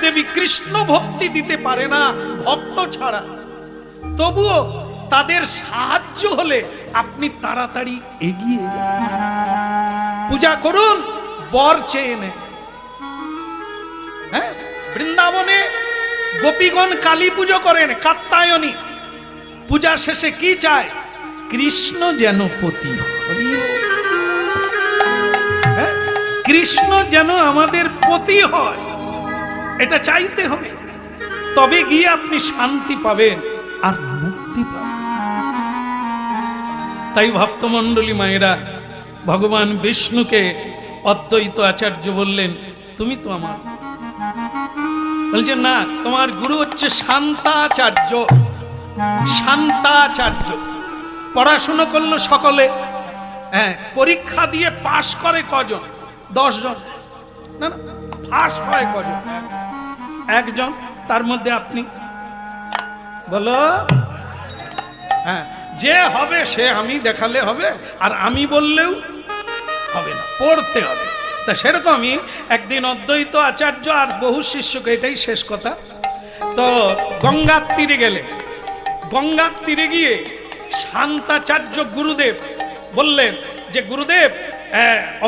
দেবী কৃষ্ণ ভক্তি দিতে পারে না ভক্ত ছাড়া। তবুও তাদের সাহায্য হলে আপনি তাড়াতাড়ি এগিয়ে পূজা করুন, বর চেয়ে নেন হ্যাঁ? বৃন্দাবনে গোপীগণ কালী পুজো করেন, কাত্তায়নী। পূজা শেষে কি চায়? কৃষ্ণ যেন পতি হ্যাঁ? কৃষ্ণ যেন আমাদের পতি হয়। এটা চাইতে হবে। তবে গিয়ে আপনি শান্তি পাবেন আর মুক্তি পাবেন। তাই ভক্তমণ্ডলী মায়েরা, ভগবান বিষ্ণুকে অদ্বৈত আচার্য বললেন, তুমি তো আমার বলছে, না, তোমার গুরু হচ্ছে শান্তাচার্য। শান্তাচার্য। পড়াশুনো করল সকলে। হ্যাঁ পরীক্ষা দিয়ে পাশ করে কজন? দশজন। না না, পাশ হয় কজন? একজন, তার মধ্যে আপনি। বলো। হ্যাঁ যে হবে সে আমি দেখালে হবে, আর আমি বললেও হবে না, পড়তে হবে। তা সেরকমই একদিন অদ্বৈত আচার্য আর বহু শিষ্যকে এটাই শেষ কথা। তো গঙ্গার তীরে গেলে গঙ্গার তীরে গিয়ে শান্তাচার্য গুরুদেব বললেন যে, গুরুদেব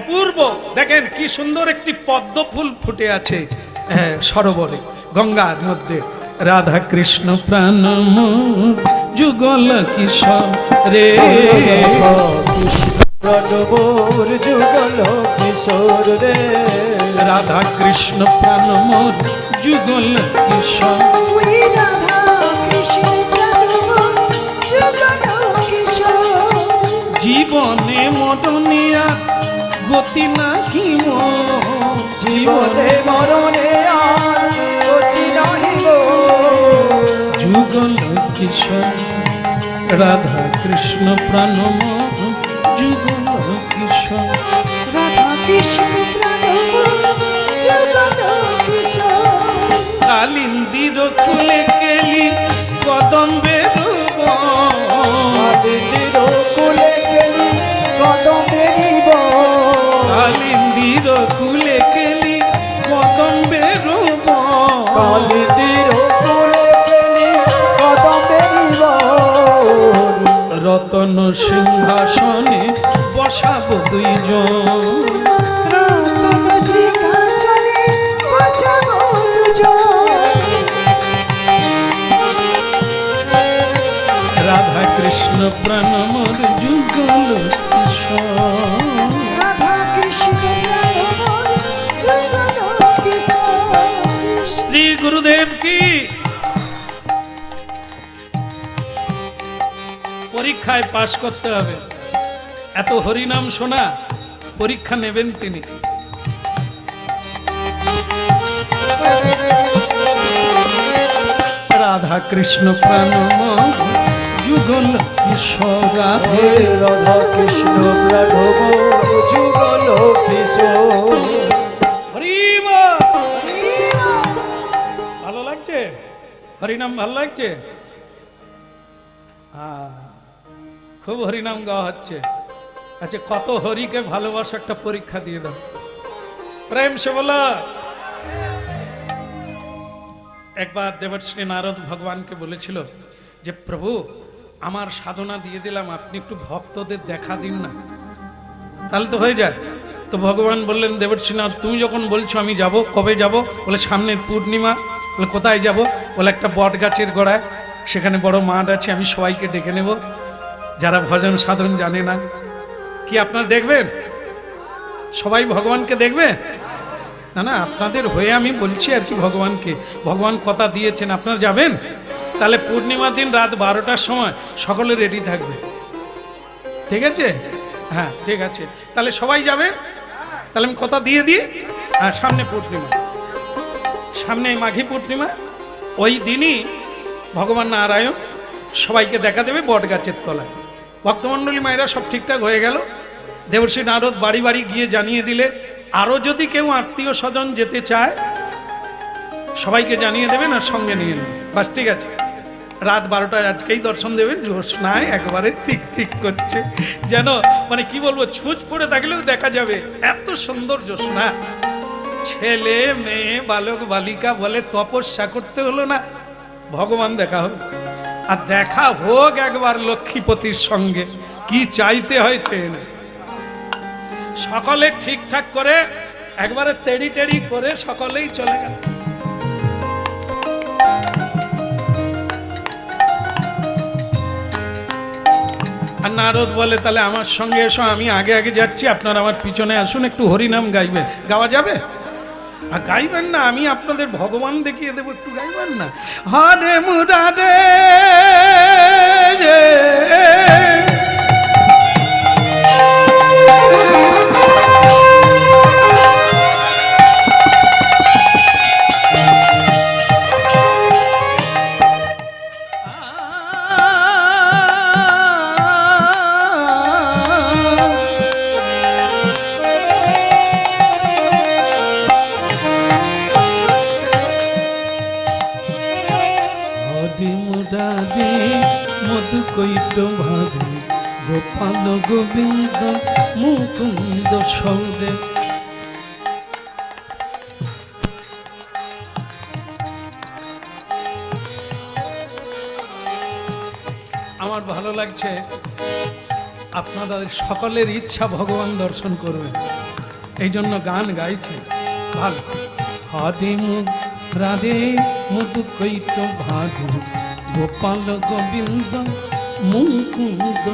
অপূর্ব, দেখেন কি সুন্দর একটি পদ্ম ফুল ফুটে আছে সরোবরে। গঙ্গার মধ্যে। রাধা কৃষ্ণ প্রাণ যুগল কিশোর রে। প্রণবর যুগল কিশোর রে। রাধা কৃষ্ণ প্রাণ যুগল কিশোর। জীবনে মদনিয়া গতি নাহি। জীবনে মরণে কিশোর রাধা কৃষ্ণ প্রাণ যুগল কিশোর। রাধা কৃষ্ণ কালিন্দির খুলে কেলি কদম্বের শ্রী গুরুদেব কি? পরীক্ষায় পাশ করতে হবে। এত হরিনাম শোনা পরীক্ষা নেবেন তিনি। রাধা কৃষ্ণ প্রাণম যুগল কিশোর রাধে। রাধা কৃষ্ণ প্রাণব যুগল কিশোর। ভালো লাগছে? হরিনাম ভালো লাগছে? হ্যাঁ, খুব হরিনাম গাওয়া হচ্ছে। আচ্ছা কত হরিকে ভালোবাসা একটা পরীক্ষা দিয়ে দাও। প্রেম সে বলো একবার দেবশ্রী নারদ ভগবানকে বলেছিল যে, প্রভু, আমার সাধনা দিয়ে দিলাম, আপনি একটু ভক্তদের দেখা দিন না। তাহলে তো হয়ে যায়। তো ভগবান বললেন দেবশ্রী দেবর্ষীনাথ তুমি যখন বলছো আমি যাব, কবে যাব? বলে, সামনের পূর্ণিমা। বলে, কোথায় যাব? বলে, একটা বট গাছের গোড়ায়। সেখানে বড় মাঠ আছে, আমি সবাইকে ডেকে নেব। যারা ভজন সাধন জানে না কি আপনারা দেখবেন? সবাই ভগবানকে দেখবে? না না, আপনাদের হয়ে আমি বলছি আর কি ভগবানকে। ভগবান কথা দিয়েছেন, আপনারা যাবেন? তাহলে পূর্ণিমার দিন রাত বারোটার সময় সকলে রেডি থাকবে। ঠিক আছে? হ্যাঁ ঠিক আছে। তাহলে সবাই যাবেন? তাহলে আমি কথা দিয়ে দিই। আর সামনে পূর্ণিমা। সামনে মাঘী পূর্ণিমা। ওই দিনই ভগবান নারায়ণ সবাইকে দেখা দেবে বট গাছের তলায়। ভক্তমণ্ডলী মায়েরা সব ঠিকঠাক হয়ে গেল। দেবশ্রী নারদ বাড়ি বাড়ি গিয়ে জানিয়ে দিলে আরও যদি কেউ আত্মীয় স্বজন যেতে চায়, সবাইকে জানিয়ে দেবেন আর সঙ্গে নিয়ে নেবেন। বাস ঠিক আছে। রাত বারোটায় আজকেই দর্শন দেবেন, জ্যোৎস্নায় একবারে তিক তিক করছে। যেন মানে কি বলব, ছুঁচ পড়ে থাকলেও দেখা যাবে, এত সুন্দর জ্যোৎস্না। ছেলে, মেয়ে, বালক, বালিকা বলে তপস্যা করতে হলো না, ভগবান দেখা হবে আর দেখা হোক একবার লক্ষ্মীপতির সঙ্গে, কি চাইতে হয় চেয়ে নে। সকলে ঠিকঠাক করে একবারে তেড়ি টেড়ি করে সকলেই চলে গেল। আর নারদ বলে, তাহলে আমার সঙ্গে এসো, আমি আগে আগে যাচ্ছি, আপনারা আমার পিছনে আসুন, একটু হরিনাম গাইবেন গাওয়া যাবে? আর গাইবেন না, আমি আপনাদের ভগবান দেখিয়ে দেবো, একটু গাইবেন না। হরে মুরারে গোপাল গোবিন্দ, মুকুন্দ আমার ভালো লাগছে, আপনাদের সকলের ইচ্ছা ভগবান দর্শন করবেন এই জন্য গান গাইছে। ভালো। হরে মুখ, রাধে মধু কৈট ভাধু গোপাল গোবিন্দ মুকুন্দ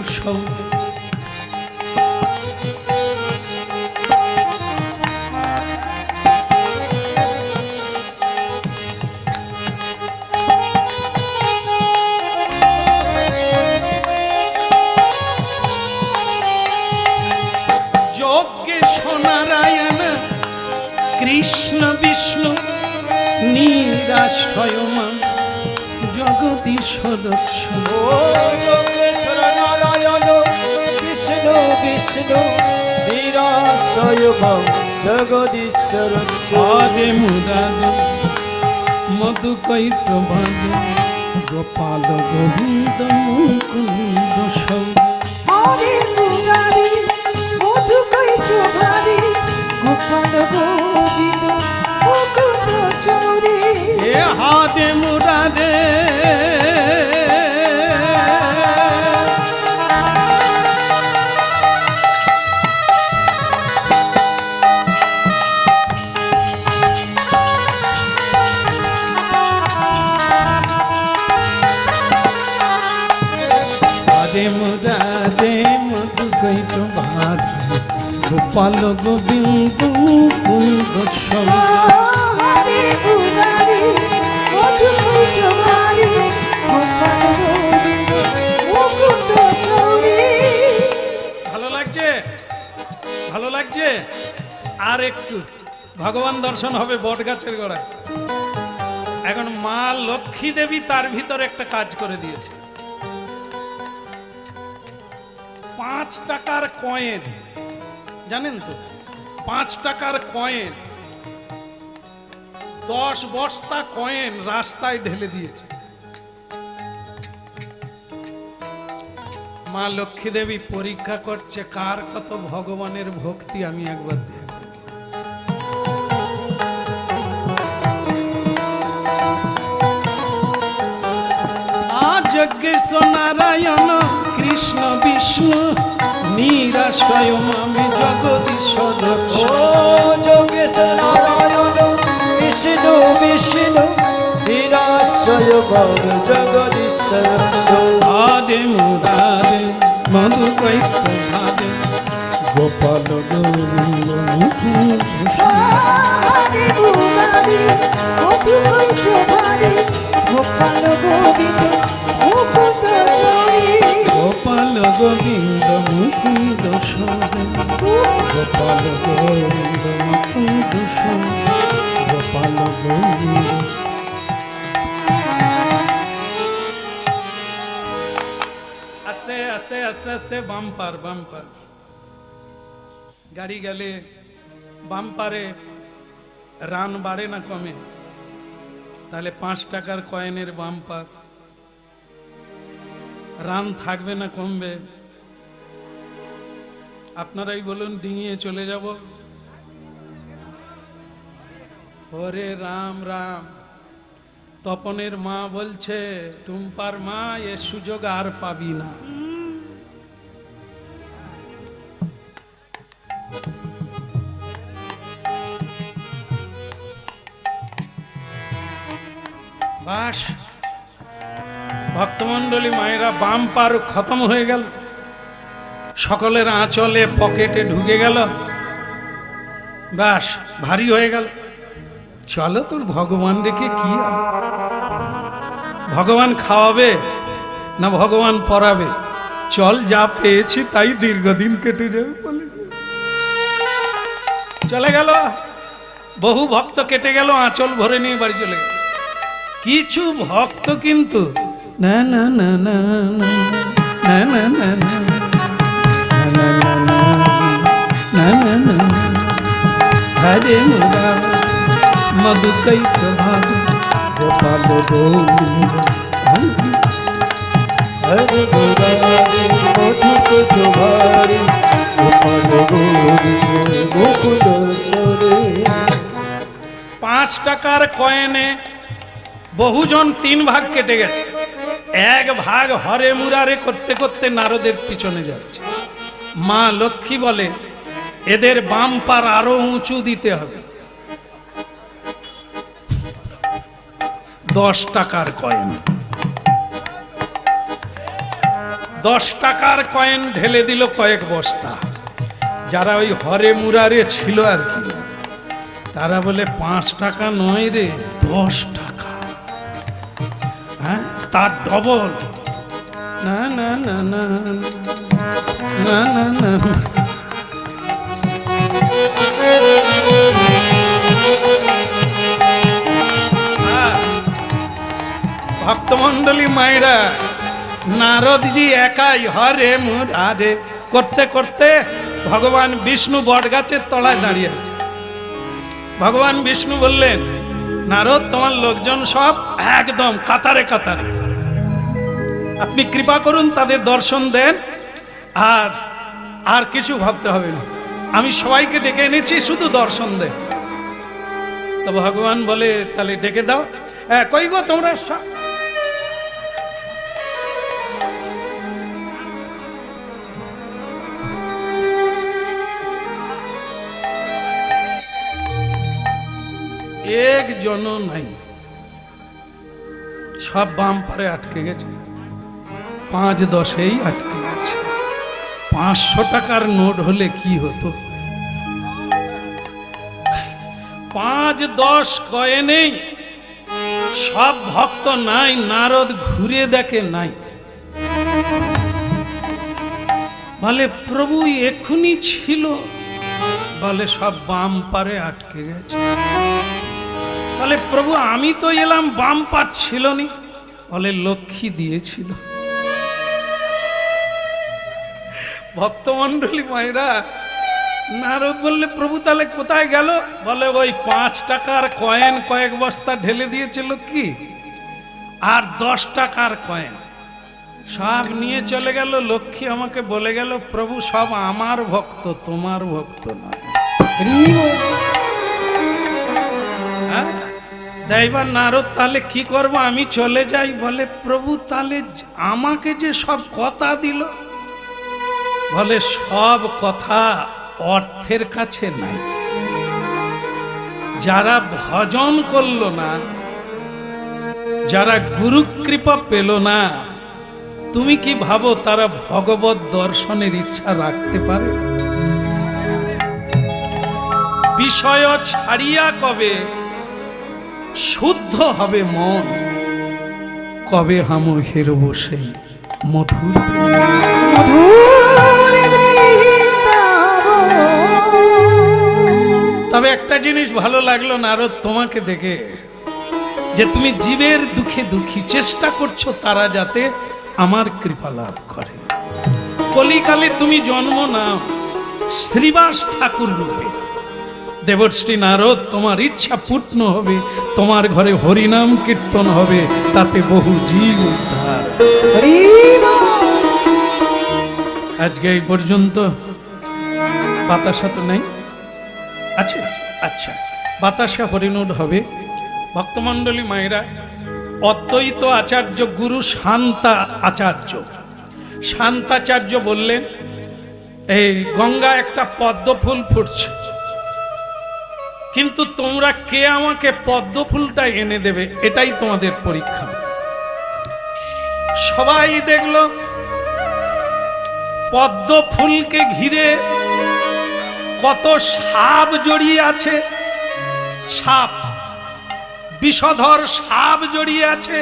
সোনারায়ণ কৃষ্ণ বিষ্ণু নিরাশয়মা জগদীশ্বর বিষ্ণু নিরাশয় জগদীশ্বর হরে মুরাদ মধু কৈত ভাদ গোপাল গোবিন্দ মুকুন্দ হরে মুরারি মধু গোপাল গোবিন্দ মুকুন্দ হাদে গোবিন্দ মুকুন্দ চৌরি ভালো লাগছে? ভালো লাগছে? আর একটু। ভগবান দর্শন হবে বট গাছের গোড়ায়। এখন মা লক্ষ্মী দেবী তার ভিতরে একটা কাজ করে দিয়েছে। পাঁচ টাকার কয়েন জানেন তো, পাঁচ টাকার কয়েন, দশ বস্তা কয়েন রাস্তায় ঢেলে দিয়েছে। মা লক্ষ্মী দেবী পরীক্ষা করছে, কার কত ভগবানের ভক্তি আমি একবার দেখব। যজ্ঞেশ নারায়ণ, কৃষ্ণ বিষ্ণু নিরাশয় আমি জগদীশ্বর ও যোগেশ্বর বিষ্ণু বিষ্ণু নিরাশয় জগদীশ্বর আদে মুরারে মধু কৈত গোপাল গোবিন্দ গোবিন্দ মুকুন্দ গোপাল গোবিন্দ মুকুন্দ গোপাল গোবিন্দ আস্তে আস্তে আস্তে আস্তে, বাম্পার বাম্পার। গাড়ি গেলে বাম্পারে রান বাড়ে না কমে। তাহলে পাঁচ টাকার কয়েনের বাম্পার। রান থাকবে না কমবে? আপনারাই বলুন, ডিঙিয়ে চলে যাব? হরে রাম রাম। তপনের মা বলছে, টুম্পার মা, এ সুযোগ আর পাবি না। বাস। ভক্তমণ্ডলী মায়েরা, বাম পার খতম হয়ে গেল। সকলের আঁচলে পকেটে ঢুকে গেল। বাস ভারী হয়ে গেল। চলো তোর ভগবান রেখে কি ভগবান খাওয়াবে না ভগবান পড়াবে? চল যা পেয়েছি তাই দীর্ঘদিন কেটে যাবে বলেছে। চলে গেল। বহু ভক্ত কেটে গেল, আঁচল ভরে নিয়ে বাড়ি চলে গেল। কিছু ভক্ত কিন্তু না না না না না না না না হরে মুরা মধু কই প্রভাত গোপাল হরে মুরারি মধুক তোমারি গোপাল গোকুল পাঁচ টাকার কয়েনে বহুজন তিন ভাগ কেটে গেছে এক ভাগ হরে মুরারে করতে করতে নারদের পিছনে যাচ্ছে। মা লক্ষ্মী বলে, এদের বাম পার আরও উঁচু দিতে হবে। দশ টাকার কয়েন। দশ টাকার কয়েন ঢেলে দিল কয়েক বস্তা। যারা ওই হরে মুরারে ছিল আর কি। তারা বলে, পাঁচ টাকা নয় রে, দশ টাকা। তার ডবল। না না না না না না না। হ্যাঁ। মায়েরা, নারদজি একাই হরে মুরারে করতে করতে ভগবান বিষ্ণু বটগাছের তলায় দাঁড়িয়ে আছে। ভগবান বিষ্ণু বললেন নারদ, তোমার লোকজন সব একদম কাতারে কাতারে। আপনি কৃপা করুন, তাদের দর্শন দেন, আর আর কিছু ভাবতে হবে না। আমি সবাইকে ডেকে এনেছি, শুধু দর্শন দেন। তো ভগবান বলে, তাহলে ডেকে দাও। হ্যাঁ কই গো তোমরা সব নাই। সব বাম পারে আটকে গেছে। পাঁচ দশেই আটকে গেছে। পাঁচশো টাকার নোট হলে কি হতো? পাঁচ দশ কয়েনেই সব ভক্ত নাই, নারদ ঘুরে দেখে নাই। বলে, প্রভু এখনই ছিল। বলে, সব বাম পারে আটকে গেছে। বলে, প্রভু, আমি তো এলাম, বাম পাট ছিল নি বলে, লক্ষ্মী দিয়েছিল। ভক্তমন্ডলী মায়েরা নারদ বললে, প্রভু, তাহলে কোথায় গেল? বলে, ওই পাঁচ টাকার কয়েন কয়েক বস্তা ঢেলে দিয়েছিল কি? আর দশ টাকার কয়েন। সব নিয়ে চলে গেল, লক্ষ্মী আমাকে বলে গেল, প্রভু, সব আমার ভক্ত, তোমার ভক্ত হ্যাঁ? এবার নারদ তাহলে কি করব? আমি চলে যাই বলে প্রভু তাহলে আমাকে যে সব কথা দিল, বলে সব কথা অর্থের কাছে নাই। যারা ভজন করল না, যারা গুরু কৃপা পেল না, তুমি কি ভাবো তারা ভগবত দর্শনের ইচ্ছা রাখতে পারে? বিষয় ছাড়িয়া কবে শুদ্ধ হবে মন। কবে হাম হেরব সেই মধুর তবে একটা জিনিস ভালো লাগল নারদ তোমাকে দেখে। যে তুমি জীবের দুঃখে দুঃখী, চেষ্টা করছ তারা যাতে আমার কৃপা লাভ করে। কলিকালে তুমি জন্ম নাও, শ্রীবাস ঠাকুর রূপে। দেবশ্রী নারদ, তোমার ইচ্ছা পূর্ণ হবে, তোমার ঘরে হরিনাম কীর্তন হবে, তাতে বহু জীব উদ্ধার। আজকে এই পর্যন্ত বাতাসা তো নেই। আচ্ছা আচ্ছা বাতাসা হরিণুড হবে। ভক্তমণ্ডলী মায়েরা, অদ্বৈত আচার্য গুরু শান্তা আচার্য, শান্তাচার্য বললেন, এই গঙ্গা একটা পদ্ম ফুল ফুটছে। কিন্তু তোমরা কে আমাকে পদ্ম ফুলটা এনে দেবে, এটাই তোমাদের পরীক্ষা। সবাই দেখল পদ্ম ফুলকে ঘিরে কত সাপ জড়িয়ে আছে, সাপ, বিষধর সাপ জড়িয়ে আছে।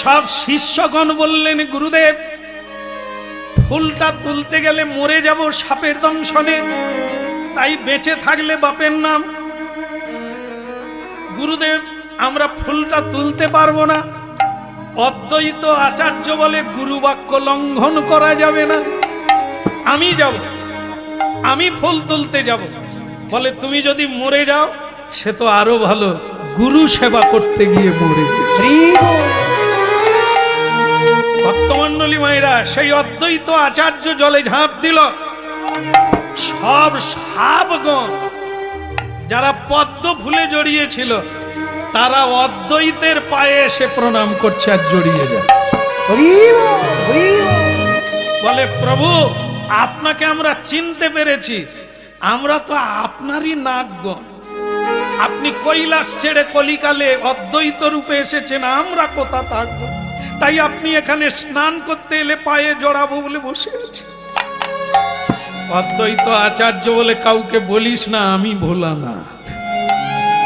সব শিষ্যগণ বললেন, গুরুদেব, ফুলটা তুলতে গেলে মরে যাব সাপের দংশনে। তাই বেঁচে থাকলে বাপের নাম। গুরুদেব, আমরা ফুলটা তুলতে পারব না। অদ্বৈত আচার্য বলে গুরু বাক্য লঙ্ঘন করা যাবে না। আমি যাব, আমি ফুল তুলতে যাব। বলে, তুমি যদি মরে যাও, সে তো আরও ভালো। গুরু সেবা করতে গিয়ে মরে ভক্তমণ্ডলী মায়েরা, সেই অদ্বৈত আচার্য জলে ঝাঁপ দিল। সব সাপগণ যারা পদ্ম ফুলে জড়িয়েছিল তারা অদ্বৈতের পায়ে এসে প্রণাম করছে আর জড়িয়ে যায়। বলে প্রভু আপনাকে আমরা চিনতে পেরেছি। আমরা তো আপনারই নাগগণ। আপনি কৈলাস ছেড়ে কলিকালে অদ্বৈত রূপে এসেছেন আমরা কোথা থাকব? তাই আপনি এখানে স্নান করতে এলে পায়ে জড়াবো বলে বসে আছি অদ্বৈত আচার্য বলে কাউকে বলিস না, আমি ভোলানাথ।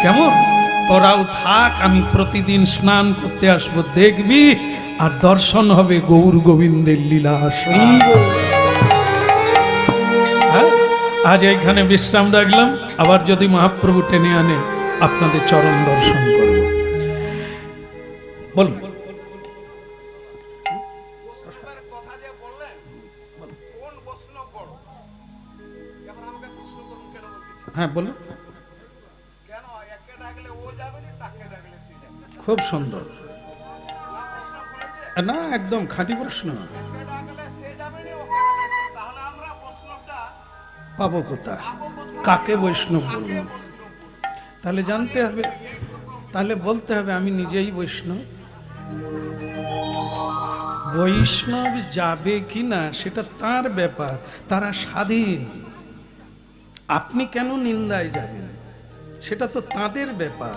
কেমন? তোরাও থাক, আমি প্রতিদিন স্নান করতে আসব, দেখবি, আর দর্শন হবে গৌর গোবিন্দের লীলা হ্যাঁ? আজ এখানে বিশ্রাম রাখলাম, আবার যদি মহাপ্রভু টেনে আনে, আপনাদের চরণ দর্শন করব। বলুন। হ্যাঁ বলুন। খুব সুন্দর। না, একদম খাঁটি প্রশ্ন। পাবো কাকে বৈষ্ণব বলব? তাহলে জানতে হবে। তাহলে বলতে হবে, আমি নিজেই বৈষ্ণব। বৈষ্ণব যাবে কি না, সেটা তার ব্যাপার। তারা স্বাধীন। আপনি কেন নিন্দায় যাবেন? সেটা তো তাদের ব্যাপার।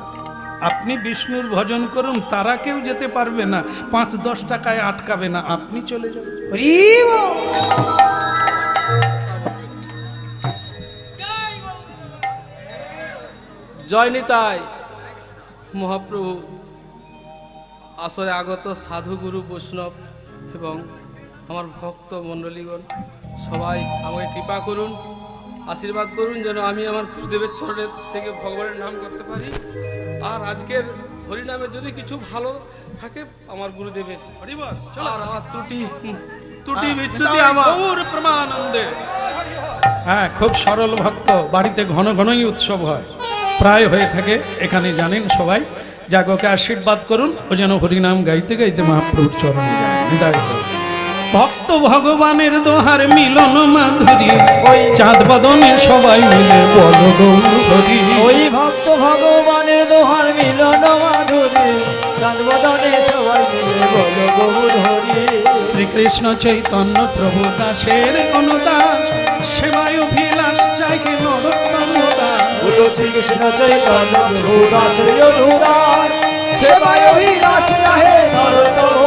আপনি বিষ্ণুর ভজন করুন, তারা কেউ যেতে পারবে না। পাঁচ দশ টাকায় আটকাবে না। আপনি চলে যাবেন জয় নিতাই। মহাপ্রভু, আসরে আগত সাধুগুরু বৈষ্ণব এবং আমার ভক্ত মণ্ডলীগণ, সবাই আমাকে কৃপা করুন। আশীর্বাদ করুন যেন আমি আমার গুরুদেবের চরণের থেকে ভগবানের নাম করতে পারি। আর আজকের হরিনামে যদি কিছু ভালো থাকে আমার গুরুদেবের। হরিবল আর আমার ত্রুটি ত্রুটি হ্যাঁ, বিচ্যুতি আমার। গৌর প্রমানন্দে। হ্যাঁ খুব সরল ভক্ত বাড়িতে ঘন ঘনই উৎসব হয়। প্রায় হয়ে থাকে এখানে জানেন সবাই। যাগকে আশীর্বাদ করুন ও যেন হরিনাম গাইতে গাইতে মহাপ্রভুর চরণে যায়। গৌর। ভক্ত ভগবানের দোহার মিলন মাধুরী। ওই চাঁদ বদনে সবাই মিলে বল গৌর। ওই ভক্ত ভগবানের দোহার মিলন মাধুরী জন্মদনে সবাই মিলে বলো গৌর। শ্রীকৃষ্ণ চৈতন্য প্রভু দাসের অনুদাস সেবায় অভিলাষ চাই নরোত্তম দাস। বলো শ্রীকৃষ্ণ চৈতন্য প্রভু দাস অনুদান সেবায় অভিলাষ রাহে নরোত্তম